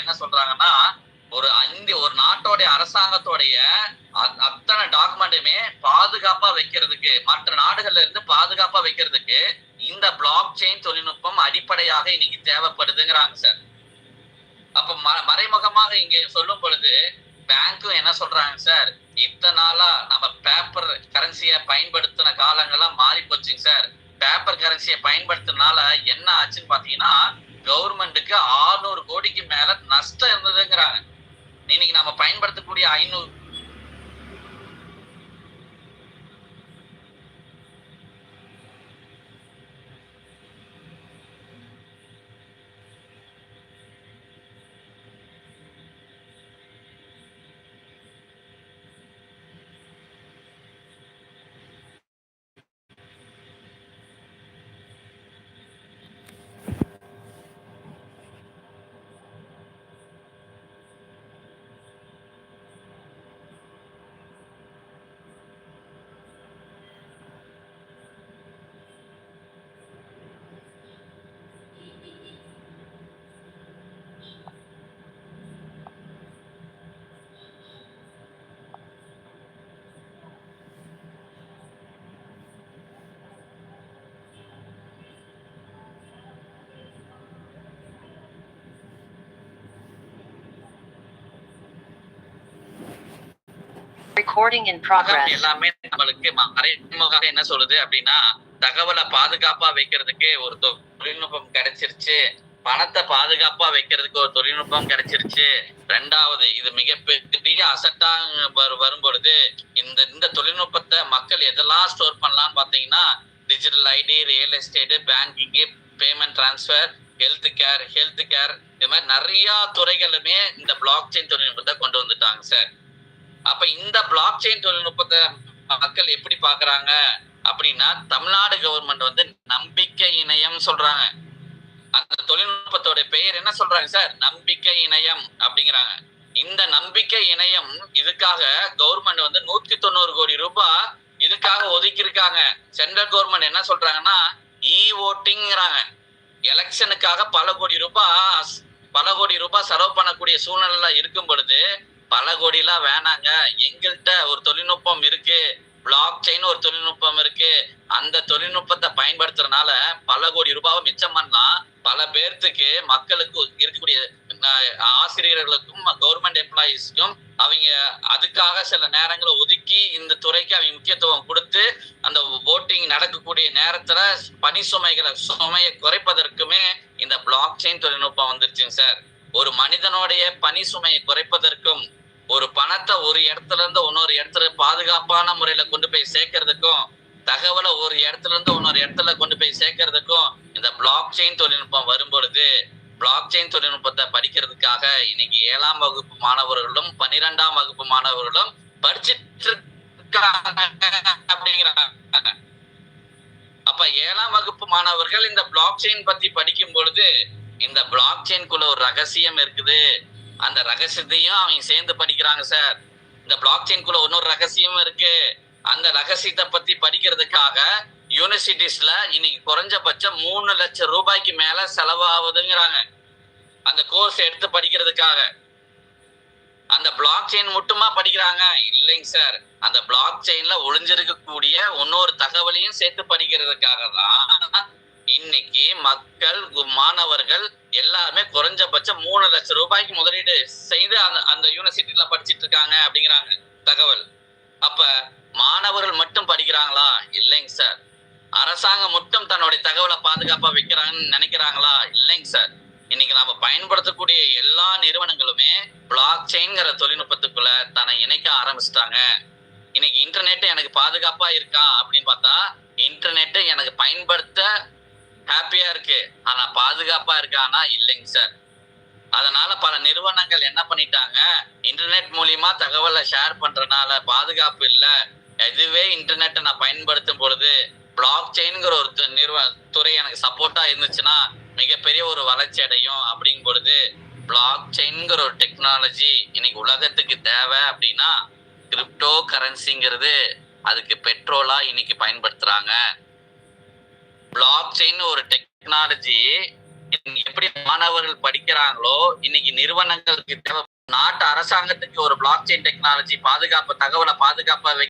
என்ன சொல்றாங்கன்னா ஒரு இந்திய ஒரு நாட்டோடைய அரசாங்கத்தோடைய அத்தனை டாக்குமெண்ட்டுமே பாதுகாப்பா வைக்கிறதுக்கு மற்ற நாடுகள்ல இருந்து பாதுகாப்பா வைக்கிறதுக்கு இந்த பிளாக் செயின் தொழில்நுட்பம் அடிப்படையாக இன்னைக்கு தேவைப்படுதுங்கிறாங்க சார் அப்ப மறைமுகமாக இங்க சொல்லும் பொழுது பேங்க்கும் என்ன சொல்றாங்க சார் இத்தனை நாளா நம்ம பேப்பர் கரன்சியை பயன்படுத்தின காலங்கள்லாம் மாறி போச்சுங்க சார் பேப்பர் கரன்சியை பயன்படுத்தினால என்ன ஆச்சுன்னு பாத்தீங்கன்னா கவர்மெண்ட்டுக்கு 600 கோடிக்கு மேல நஷ்டம் இருந்ததுங்கிறாங்க. இன்னைக்கு நம்ம பயன்படுத்தக்கூடிய ஐநூறு Recording in progress. எல்லாமே நம்மளுக்கு ம- மறைமுகமாக என்ன சொல்லுது அப்படின்னா தகவலை பாதுகாப்பா வைக்கிறதுக்கு ஒரு தொ- தொழில்நுட்பம் கிடைச்சிருச்சு. பணத்தை பாதுகாப்பா வைக்கிறதுக்கு ஒரு தொழில்நுட்பம் கிடைச்சிருச்சு. ரெண்டாவது இது மிகப்பெரிய அசட்டா வரும் பொழுது இந்த இந்த தொழில்நுட்பத்தை மக்கள் எதெல்லாம் ஸ்டோர் பண்ணலாம்னு பாத்தீங்கன்னா digital ID real estate banking payment transfer health care health care இது மாதிரி நிறைய துறைகளுமே இந்த பிளாக் செயின் தொழில்நுட்பத்தை கொண்டு வந்துட்டாங்க சார் அப்ப இந்த பிளாக் செயின் தொழில்நுட்பத்தை மக்கள் எப்படி பாக்குறாங்க அப்படின்னா தமிழ்நாடு கவர்மெண்ட் வந்து நம்பிக்கை இணையம் சொல்றாங்க. அந்த தொழில்நுட்பத்தோட பெயர் என்ன சொல்றாங்க சார் நம்பிக்கை இணையம் அப்படிங்கிறாங்க. இந்த நம்பிக்கை இணையம் இதுக்காக கவர்மெண்ட் வந்து நூத்தி தொண்ணூறு கோடி ரூபாய் இதுக்காக ஒதுக்கி இருக்காங்க சென்ட்ரல் கவர்மெண்ட் என்ன சொல்றாங்கன்னா இ ஓட்டிங்கிறாங்க எலெக்ஷனுக்காக பல கோடி ரூபாய் பல கோடி ரூபாய் செலவு பண்ணக்கூடிய சூழ்நிலை இருக்கும் பொழுது பல கோடிலாம் வேணாங்க. எங்கள்கிட்ட ஒரு தொழில்நுட்பம் இருக்கு. பிளாக் செயின் ஒரு தொழில்நுட்பம் இருக்கு. அந்த தொழில்நுட்பத்தை பயன்படுத்துறதுனால பல கோடி ரூபாவை மிச்சம் பண்ணலாம். பல பேர்த்துக்கு மக்களுக்கு இருக்கக்கூடிய ஆசிரியர்களுக்கும் கவர்மெண்ட் எம்ப்ளாயீஸ்க்கும் அவங்க அதுக்காக சில நேரங்களை ஒதுக்கி இந்த துறைக்கு அவங்க முக்கியத்துவம் கொடுத்து அந்த போட்டிங் நடக்கக்கூடிய நேரத்துல பணி சுமைகளை சுமையை குறைப்பதற்குமே இந்த பிளாக் செயின் தொழில்நுட்பம் வந்துருச்சுங்க சார். ஒரு மனிதனுடைய பணி சுமையை குறைப்பதற்கும் ஒரு பணத்தை ஒரு இடத்துல இருந்து இன்னொரு இடத்துல பாதுகாப்பான முறையில கொண்டு போய் சேர்க்கறதுக்கும் தகவலை ஒரு இடத்துல இருந்து இன்னொரு இடத்துல கொண்டு போய் சேர்க்கறதுக்கும் இந்த பிளாக் செயின் தொழில்நுட்பம் வரும்பொழுது பிளாக் செயின் தொழில்நுட்பத்தை படிக்கிறதுக்காக இன்னைக்கு ஏழாம் வகுப்பு மாணவர்களும் பன்னிரெண்டாம் வகுப்பு மாணவர்களும் படிச்சிட்டு அப்படிங்கிறாங்க. அப்ப ஏழாம் வகுப்பு மாணவர்கள் இந்த பிளாக் செயின் பத்தி படிக்கும் பொழுது இந்த பிளாக் செயின்குள்ள ஒரு ரகசியம் இருக்குது. அந்த ரகசியத்தையும் அவங்க சேர்ந்து படிக்கிறாங்க சார் இந்த பிளாக் செயின்குள்ள இன்னொரு ரகசியம் இருக்கு. அந்த ரகசியத்தை பத்தி படிக்கிறதுக்காக யூனிவர்சிட்டிஸ்ல இன்னைக்கு குறைஞ்சபட்சம் மூணு லட்சம் ரூபாய்க்கு மேல செலவாகுதுங்கிறாங்க. அந்த கோர்ஸ் எடுத்து படிக்கிறதுக்காக. அந்த பிளாக் செயின் மட்டுமா படிக்கிறாங்க? இல்லைங்க சார் அந்த பிளாக் செயின்ல ஒளிஞ்சிருக்கக்கூடிய இன்னொரு தகவலையும் சேர்த்து படிக்கிறதுக்காக தான் இன்னைக்கு மக்கள் மாணவர்கள் எல்லாருமே குறைஞ்சபட்சம் மூணு லட்சம் ரூபாய்க்கு முதலீடு செய்து அந்த அந்த யூனிவர்சிட்டியில படிச்சிட்டு இருக்காங்க அப்படிங்கிறாங்க தகவல். அப்ப மாணவர்கள் மட்டும் படிக்கிறாங்களா? இல்லைங்க சார். அரசாங்கம் மட்டும் தன்னுடைய தகவலை பாதுகாப்பா வைக்கிறாங்கன்னு நினைக்கிறாங்களா? இல்லைங்க சார். இன்னைக்கு நாம பயன்படுத்தக்கூடிய எல்லா நிறுவனங்களுமே பிளாக் செயின்ங்கிற தொழில்நுட்பத்துக்குள்ள தன்னை இணைக்க ஆரம்பிச்சிட்டாங்க. இன்னைக்கு இன்டர்நெட் எனக்கு பாதுகாப்பா இருக்கா அப்படின்னு பார்த்தா இன்டர்நெட்டை எனக்கு பயன்படுத்த ஹாப்பியா இருக்கு. ஆனா பாதுகாப்பா இருக்கானா? இல்லைங்க சார் அதனால பல நிறுவனங்கள் என்ன பண்ணிட்டாங்க? இன்டர்நெட் மூலியமா தகவலை ஷேர் பண்றதுனால பாதுகாப்பு இல்ல. இதுவே இன்டர்நெட்டை நான் பயன்படுத்தும் பொழுது பிளாக் செயின்ங்கிற ஒரு து- நிறுவ துறை எனக்கு சப்போர்ட்டா இருந்துச்சுன்னா மிகப்பெரிய ஒரு வளர்ச்சி அடையும் அப்படிங்கும் பொழுது பிளாக் செயின்ங்கிற ஒரு டெக்னாலஜி இன்னைக்கு உலகத்துக்கு தேவை அப்படின்னா கிரிப்டோ கரன்சிங்கிறது அதுக்கு பெட்ரோலா இன்னைக்கு பயன்படுத்துறாங்க. பிளாக் செயின் ஒரு டெக்னாலஜி எப்படி மாணவர்கள் படிக்கிறாங்களோ இன்னைக்கு நிறுவனங்களுக்கு தேவை நாட்டு அரசாங்கத்துக்கு ஒரு பிளாக் செயின் டெக்னாலஜி பாதுகாப்பு தகவலை பாதுகாப்பா